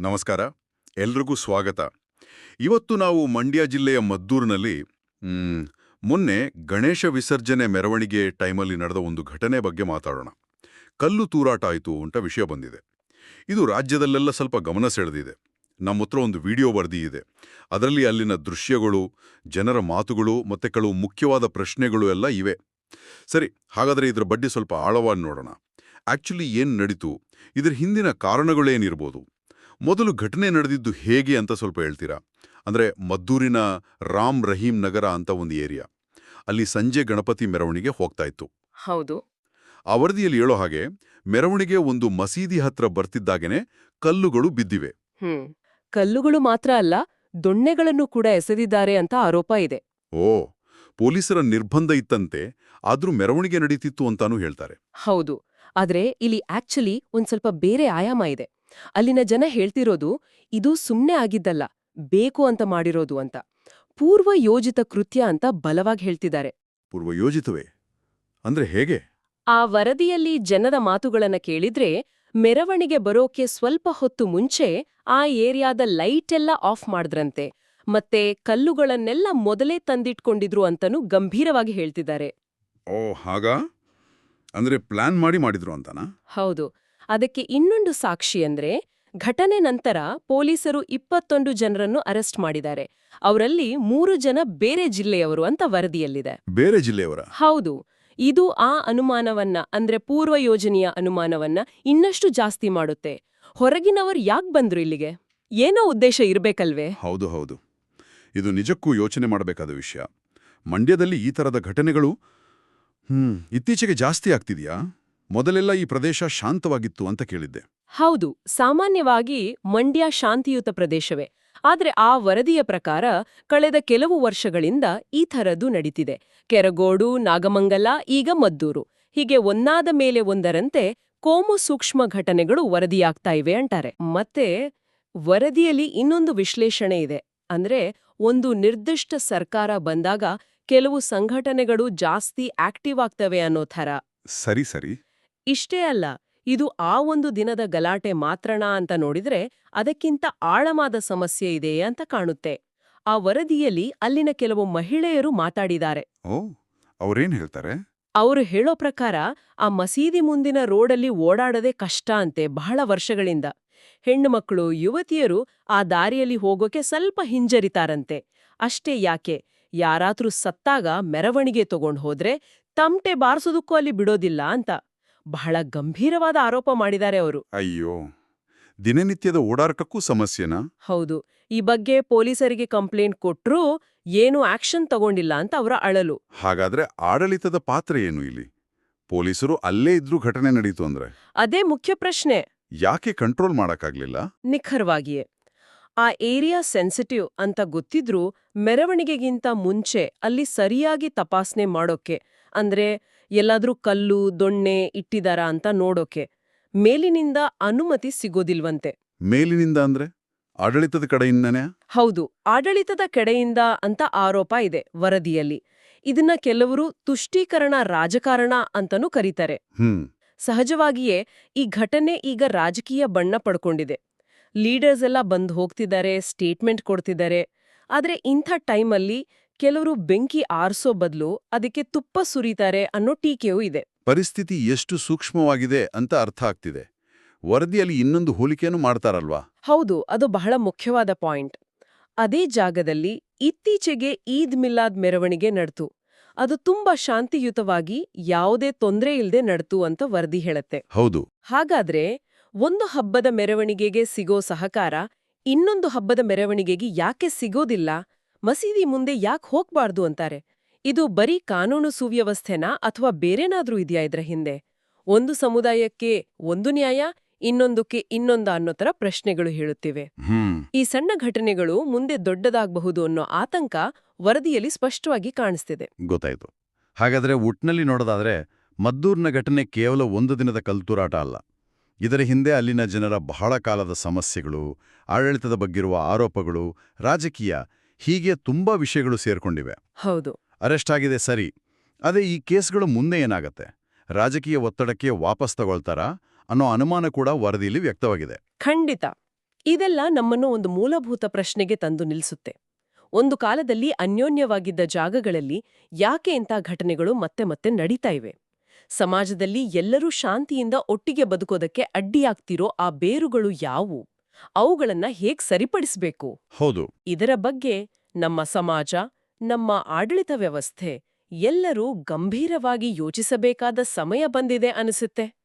ನಮಸ್ಕಾರ. ಎಲ್ರಿಗೂ ಸ್ವಾಗತ. ಇವತ್ತು ನಾವು ಮಂಡ್ಯ ಜಿಲ್ಲೆಯ ಮದ್ದೂರಿನಲ್ಲಿ ಮೊನ್ನೆ ಗಣೇಶ ವಿಸರ್ಜನೆ ಮೆರವಣಿಗೆ ಟೈಮಲ್ಲಿ ನಡೆದ ಒಂದು ಘಟನೆ ಬಗ್ಗೆ ಮಾತಾಡೋಣ. ಕಲ್ಲು ತೂರಾಟ ಆಯಿತು ಅಂತ ವಿಷಯ ಬಂದಿದೆ. ಇದು ರಾಜ್ಯದಲ್ಲೆಲ್ಲ ಸ್ವಲ್ಪ ಗಮನ ಸೆಳೆದಿದೆ. ನಮ್ಮ ಹತ್ರ ಒಂದು ವಿಡಿಯೋ ವರದಿ ಇದೆ. ಅದರಲ್ಲಿ ಅಲ್ಲಿನ ದೃಶ್ಯಗಳು, ಜನರ ಮಾತುಗಳು ಮತ್ತೆ ಕೆಲವು ಮುಖ್ಯವಾದ ಪ್ರಶ್ನೆಗಳು ಎಲ್ಲ ಇವೆ. ಸರಿ, ಹಾಗಾದರೆ ಇದರ ಬಡ್ಡಿ ಸ್ವಲ್ಪ ಆಳವಾಗಿ ನೋಡೋಣ. ಆಕ್ಚುಲಿ ಏನು ನಡೀತು? ಇದರ ಹಿಂದಿನ ಕಾರಣಗಳೇನಿರ್ಬೋದು? ಮೊದಲು ಘಟನೆ ನಡೆದಿದ್ದು ಹೇಗೆ ಅಂತ ಸ್ವಲ್ಪ ಹೇಳ್ತೀರಾ? ಅಂದ್ರೆ ಮದ್ದೂರಿನ ರಾಮ್ ರಹೀಂ ನಗರ ಅಂತ ಒಂದು ಏರಿಯಾ. ಅಲ್ಲಿ ಸಂಜೆ ಗಣಪತಿ ಮೆರವಣಿಗೆ ಹೋಗ್ತಾ ಇತ್ತು. ಹೌದು. ಆ ವರದಿಯಲ್ಲಿ ಹೇಳೋ ಹಾಗೆ ಮೆರವಣಿಗೆ ಒಂದು ಮಸೀದಿ ಹತ್ರ ಬರ್ತಿದ್ದಾಗೇನೆ ಕಲ್ಲುಗಳು ಬಿದ್ದಿವೆ. ಕಲ್ಲುಗಳು ಮಾತ್ರ ಅಲ್ಲ ದೊಣ್ಣೆಗಳನ್ನು ಕೂಡ ಎಸೆದಿದ್ದಾರೆ ಅಂತ ಆರೋಪ ಇದೆ. ಓ ಪೊಲೀಸರ ನಿರ್ಬಂಧ ಇತ್ತಂತೆ ಆದ್ರೂ ಮೆರವಣಿಗೆ ನಡೀತಿತ್ತು ಅಂತಾನೂ ಹೇಳ್ತಾರೆ. ಹೌದು. ಆದ್ರೆ ಇಲ್ಲಿ ಆಕ್ಚುಲಿ ಒಂದ್ ಸ್ವಲ್ಪ ಬೇರೆ ಆಯಾಮ ಇದೆ. ಅಲ್ಲಿನ ಜನ ಹೇಳ್ತಿರೋದು ಇದು ಸುಮ್ಮನೆ ಆಗಿದ್ದಲ್ಲ ಬೇಕು ಅಂತ ಮಾಡಿರೋದು ಅಂತ. ಪೂರ್ವ ಯೋಜಿತ ಕೃತ್ಯ ಅಂತ ಬಲವಾಗಿ ಹೇಳ್ತಿದ್ದಾರೆ. ಪೂರ್ವಯೋಜಿತವೇ? ಅಂದ್ರೆ ಹೇಗೆ? ಆ ವರದಿಯಲ್ಲಿ ಜನರ ಮಾತುಗಳನ್ನ ಕೇಳಿದ್ರೆ ಮೆರವಣಿಗೆ ಬರೋಕೆ ಸ್ವಲ್ಪ ಹೊತ್ತು ಮುಂಚೆ ಆ ಏರಿಯಾದ ಲೈಟ್ ಎಲ್ಲ ಆಫ್ ಮಾಡಿದ್ರಂತೆ. ಮತ್ತೆ ಕಲ್ಲುಗಳನ್ನೆಲ್ಲ ಮೊದಲೇ ತಂದಿಟ್ಕೊಂಡಿದ್ರು ಅಂತನೂ ಗಂಭೀರವಾಗಿ ಹೇಳ್ತಿದ್ದಾರೆ. ಓ ಹಾಗಾ? ಅಂದ್ರೆ ಪ್ಲಾನ್ ಮಾಡಿ ಮಾಡಿದ್ರು ಅಂತನಾ? ಹೌದು. ಅದಕ್ಕೆ ಇನ್ನೊಂದು ಸಾಕ್ಷಿ ಅಂದ್ರೆ ಘಟನೆ ನಂತರ ಪೊಲೀಸರು ಇಪ್ಪತ್ತೊಂದು ಜನರನ್ನು ಅರೆಸ್ಟ್ ಮಾಡಿದ್ದಾರೆ. ಅವರಲ್ಲಿ ಮೂರು ಜನ ಬೇರೆ ಜಿಲ್ಲೆಯವರು ಅಂತ ವರದಿಯಲ್ಲಿದೆ. ಬೇರೆ ಜಿಲ್ಲೆಯವರ? ಹೌದು. ಇದು ಆ ಅನುಮಾನವನ್ನ ಅಂದ್ರೆ ಪೂರ್ವ ಯೋಜನೆಯ ಅನುಮಾನವನ್ನ ಇನ್ನಷ್ಟು ಜಾಸ್ತಿ ಮಾಡುತ್ತೆ. ಹೊರಗಿನವರು ಯಾಕ್ ಬಂದ್ರು ಇಲ್ಲಿಗೆ? ಏನೋ ಉದ್ದೇಶ ಇರಬೇಕಲ್ವೇ? ಹೌದು ಹೌದು. ಇದು ನಿಜಕ್ಕೂ ಯೋಚನೆ ಮಾಡಬೇಕಾದ ವಿಷಯ. ಮಂಡ್ಯದಲ್ಲಿ ಈ ಥರದ ಘಟನೆಗಳು ಹ್ಮ್ ಇತ್ತೀಚೆಗೆ ಜಾಸ್ತಿ ಆಗ್ತಿದ್ಯಾ? ಮೊದಲೆಲ್ಲ ಈ ಪ್ರದೇಶ ಶಾಂತವಾಗಿತ್ತು ಅಂತ ಕೇಳಿದ್ದೆ. ಹೌದು ಸಾಮಾನ್ಯವಾಗಿ ಮಂಡ್ಯ ಶಾಂತಿಯುತ ಪ್ರದೇಶವೇ. ಆದರೆ ಆ ವರದಿಯ ಪ್ರಕಾರ ಕಳೆದ ಕೆಲವು ವರ್ಷಗಳಿಂದ ಈ ಥರದ್ದು ನಡೀತಿದೆ. ಕೆರಗೋಡು ನಾಗಮಂಗಲ ಈಗ ಮದ್ದೂರು. ಹೀಗೆ ಒಂದಾದ ಮೇಲೆ ಒಂದರಂತೆ ಕೋಮು ಸೂಕ್ಷ್ಮ ಘಟನೆಗಳು ವರದಿಯಾಗ್ತಾ ಇವೆ ಅಂತಾರೆ. ಮತ್ತೆ ವರದಿಯಲ್ಲಿ ಇನ್ನೊಂದು ವಿಶ್ಲೇಷಣೆ ಇದೆ. ಅಂದ್ರೆ ಒಂದು ನಿರ್ದಿಷ್ಟ ಸರ್ಕಾರ ಬಂದಾಗ ಕೆಲವು ಸಂಘಟನೆಗಳು ಜಾಸ್ತಿ ಆಕ್ಟಿವ್ ಆಗ್ತವೆ ಅನ್ನೋ ಥರ. ಸರಿ ಸರಿ. ಇಷ್ಟೇ ಅಲ್ಲ ಇದು ಆ ಒಂದು ದಿನದ ಗಲಾಟೆ ಮಾತ್ರನಾ ಅಂತ ನೋಡಿದ್ರೆ ಅದಕ್ಕಿಂತ ಆಳವಾದ ಸಮಸ್ಯೆ ಇದೆ ಅಂತ ಕಾಣುತ್ತೆ. ಆ ವರದಿಯಲ್ಲಿ ಅಲ್ಲಿನ ಕೆಲವು ಮಹಿಳೆಯರು ಮಾತಾಡಿದ್ದಾರೆ. ಓ ಅವ್ರೇನ್ ಹೇಳ್ತಾರೆ? ಅವರು ಹೇಳೋ ಪ್ರಕಾರ ಆ ಮಸೀದಿ ಮುಂದಿನ ರೋಡಲ್ಲಿ ಓಡಾಡದೆ ಕಷ್ಟ ಅಂತೆ ಬಹಳ ವರ್ಷಗಳಿಂದ. ಹೆಣ್ಣುಮಕ್ಕಳು ಯುವತಿಯರು ಆ ದಾರಿಯಲ್ಲಿ ಹೋಗೋಕೆ ಸ್ವಲ್ಪ ಹಿಂಜರಿತಾರಂತೆ. ಅಷ್ಟೇ ಯಾಕೆ ಯಾರಾದ್ರೂ ಸತ್ತಾಗ ಮೆರವಣಿಗೆ ತಗೊಂಡ್ ಹೋದ್ರೆ ತಮಟೆ ಬಾರಿಸೋದಕ್ಕೂ ಅಲ್ಲಿ ಬಿಡೋದಿಲ್ಲ ಅಂತ. ಬಹಳ ಗಂಭೀರವಾದ ಆರೋಪ ಮಾಡಿದ್ದಾರೆ ಅವರು. ಅಯ್ಯೋ ದಿನನಿತ್ಯದ ಓಡಾಟಕ್ಕೂ ಸಮಸ್ಯೆನಾ? ಹೌದು ಈ ಬಗ್ಗೆ ಪೊಲೀಸರಿಗೆ ಕಂಪ್ಲೇಂಟ್ ಕೊಟ್ರೂ ಏನು ಆಕ್ಷನ್ ತಗೊಂಡಿಲ್ಲ ಅಂತ ಅವರ ಅಳಲು. ಹಾಗಾದ್ರೆ ಆಡಳಿತದ ಪಾತ್ರ ಏನು ಇಲ್ಲಿ? ಪೊಲೀಸರು ಅಲ್ಲೇ ಇದ್ರೂ ಘಟನೆ ನಡೀತು ಅಂದ್ರೆ? ಅದೇ ಮುಖ್ಯ ಪ್ರಶ್ನೆ. ಯಾಕೆ ಕಂಟ್ರೋಲ್ ಮಾಡಕ್ಕಾಗ್ಲಿಲ್ಲ? ನಿಖರವಾಗಿಯೇ ಆ ಏರಿಯಾ ಸೆನ್ಸಿಟಿವ್ ಅಂತ ಗೊತ್ತಿದ್ರೂ ಮೆರವಣಿಗೆಗಿಂತ ಮುಂಚೆ ಅಲ್ಲಿ ಸರಿಯಾಗಿ ತಪಾಸಣೆ ಮಾಡೋಕೆ ಅಂದ್ರೆ ಎಲ್ಲಾದ್ರೂ ಕಲ್ಲು ದೊಣ್ಣೆ ಇಟ್ಟಿದಾರಾ ಅಂತ ನೋಡೋಕೆ. ಮೇಲಿನಿಂದ ಅನುಮತಿ ಸಿಗೋದಿಲ್ವಂತೆ. ಮೇಲಿನಿಂದ ಅಂದ್ರೆ? ಆಡಳಿತದ ಕಡೆಯಿಂದನೇ? ಹೌದು ಆಡಳಿತದ ಕಡೆಯಿಂದ ಅಂತ ಆರೋಪ ಇದೆ ವರದಿಯಲ್ಲಿ. ಇದನ್ನ ಕೆಲವರು ತುಷ್ಟೀಕರಣ ರಾಜಕಾರಣ ಅಂತನೂ ಕರೀತಾರೆ. ಹ್ಮ್. ಸಹಜವಾಗಿಯೇ ಈ ಘಟನೆ ಈಗ ರಾಜಕೀಯ ಬಣ್ಣ ಪಡ್ಕೊಂಡಿದೆ. ಲೀಡರ್ಸ್ ಎಲ್ಲ ಬಂದು ಹೋಗ್ತಿದ್ದಾರೆ ಸ್ಟೇಟ್ಮೆಂಟ್ ಕೊಡ್ತಿದ್ದಾರೆ. ಆದ್ರೆ ಇಂಥ ಟೈಮಲ್ಲಿ ಕೆಲವರು ಬೆಂಕಿ ಆರಿಸೋ ಬದಲು ಅದಕ್ಕೆ ತುಪ್ಪ ಸುರಿತಾರೆ ಅನ್ನೋ ಟೀಕೆಯೂ ಇದೆ. ಪರಿಸ್ಥಿತಿ ಎಷ್ಟು ಸೂಕ್ಷ್ಮವಾಗಿದೆ ಅಂತ ಅರ್ಥ ಆಗ್ತಿದೆ. ವರದಿಯಲ್ಲಿ ಇನ್ನೊಂದು ಹೋಲಿಕೆಯನ್ನು ಮಾಡ್ತಾರಲ್ವಾ? ಹೌದು ಅದು ಬಹಳ ಮುಖ್ಯವಾದ ಪಾಯಿಂಟ್. ಅದೇ ಜಾಗದಲ್ಲಿ ಇತ್ತೀಚೆಗೆ ಈದ್ ಮಿಲಾದ್ ಮೆರವಣಿಗೆ ನಡ್ತು. ಅದು ತುಂಬಾ ಶಾಂತಿಯುತವಾಗಿ ಯಾವುದೇ ತೊಂದರೆ ಇಲ್ಲದೆ ನಡ್ತು ಅಂತ ವರದಿ ಹೇಳುತ್ತೆ. ಹೌದು. ಹಾಗಾದ್ರೆ ಒಂದು ಹಬ್ಬದ ಮೆರವಣಿಗೆಗೆ ಸಿಗೋ ಸಹಕಾರ ಇನ್ನೊಂದು ಹಬ್ಬದ ಮೆರವಣಿಗೆಗೆ ಯಾಕೆ ಸಿಗೋದಿಲ್ಲ? ಮಸೀದಿ ಮುಂದೆ ಯಾಕೆ ಹೋಗ್ಬಾರ್ದು ಅಂತಾರೆ? ಇದು ಬರೀ ಕಾನೂನು ಸುವ್ಯವಸ್ಥೆನಾ ಅಥವಾ ಬೇರೇನಾದ್ರೂ ಇದೆಯಾ ಇದ್ರ ಹಿಂದೆ? ಒಂದು ಸಮುದಾಯಕ್ಕೆ ಒಂದು ನ್ಯಾಯ ಇನ್ನೊಂದಕ್ಕೆ ಇನ್ನೊಂದ ಅನ್ನೋ ತರ ಪ್ರಶ್ನೆಗಳು ಹೇಳುತ್ತಿವೆ. ಈ ಸಣ್ಣ ಘಟನೆಗಳು ಮುಂದೆ ದೊಡ್ಡದಾಗಬಹುದು ಅನ್ನೋ ಆತಂಕ ವರದಿಯಲ್ಲಿ ಸ್ಪಷ್ಟವಾಗಿ ಕಾಣಿಸ್ತಿದೆ. ಗೊತ್ತಾಯ್ತು. ಹಾಗಾದ್ರೆ ಒಟ್ನಲ್ಲಿ ನೋಡೋದಾದ್ರೆ ಮದ್ದೂರ್ನ ಘಟನೆ ಕೇವಲ ಒಂದು ದಿನದ ಕಲ್ತೂರಾಟ ಅಲ್ಲ. ಇದರ ಹಿಂದೆ ಅಲ್ಲಿನ ಜನರ ಬಹಳ ಕಾಲದ ಸಮಸ್ಯೆಗಳು ಆಡಳಿತದ ಬಗ್ಗಿರುವ ಆರೋಪಗಳು ರಾಜಕೀಯ ಹೀಗೆ ತುಂಬಾ ವಿಷಯಗಳು ಸೇರ್ಕೊಂಡಿವೆ. ಹೌದು. ಅರೆಸ್ಟ್ ಆಗಿದೆ ಸರಿ. ಅದೇ ಈ ಕೇಸ್ಗಳು ಮುಂದೆ ಏನಾಗತ್ತೆ? ರಾಜಕೀಯ ಒತ್ತಡಕ್ಕೆ ವಾಪಸ್ ತಗೊಳ್ತಾರಾ? ಅನ್ನೋ ಅನುಮಾನ ಕೂಡ ವರದಿಯಲ್ಲಿ ವ್ಯಕ್ತವಾಗಿದೆ. ಖಂಡಿತ. ಇದೆಲ್ಲ ನಮ್ಮನ್ನು ಒಂದು ಮೂಲಭೂತ ಪ್ರಶ್ನೆಗೆ ತಂದು ನಿಲ್ಲಿಸುತ್ತೆ ಒಂದು ಕಾಲದಲ್ಲಿ ಅನ್ಯೋನ್ಯವಾಗಿದ್ದ ಜಾಗಗಳಲ್ಲಿ ಯಾಕೆ ಇಂಥ ಘಟನೆಗಳು ಮತ್ತೆ ಮತ್ತೆ ನಡೀತಾ ಇವೆ? ಸಮಾಜದಲ್ಲಿ ಎಲ್ಲರೂ ಶಾಂತಿಯಿಂದ ಒಟ್ಟಿಗೆ ಬದುಕೋದಕ್ಕೆ ಅಡ್ಡಿಯಾಗ್ತಿರೋ ಆ ಬೇರುಗಳು ಯಾವುವು? ಅವುಗಳನ್ನ ಹೇಗ್ ಸರಿಪಡಿಸಬೇಕು? ಹೌದು. ಇದರ ಬಗ್ಗೆ ನಮ್ಮ ಸಮಾಜ ನಮ್ಮ ಆಡಳಿತ ವ್ಯವಸ್ಥೆ ಎಲ್ಲರೂ ಗಂಭೀರವಾಗಿ ಯೋಚಿಸಬೇಕಾದ ಸಮಯ ಬಂದಿದೆ ಅನಿಸುತ್ತೆ.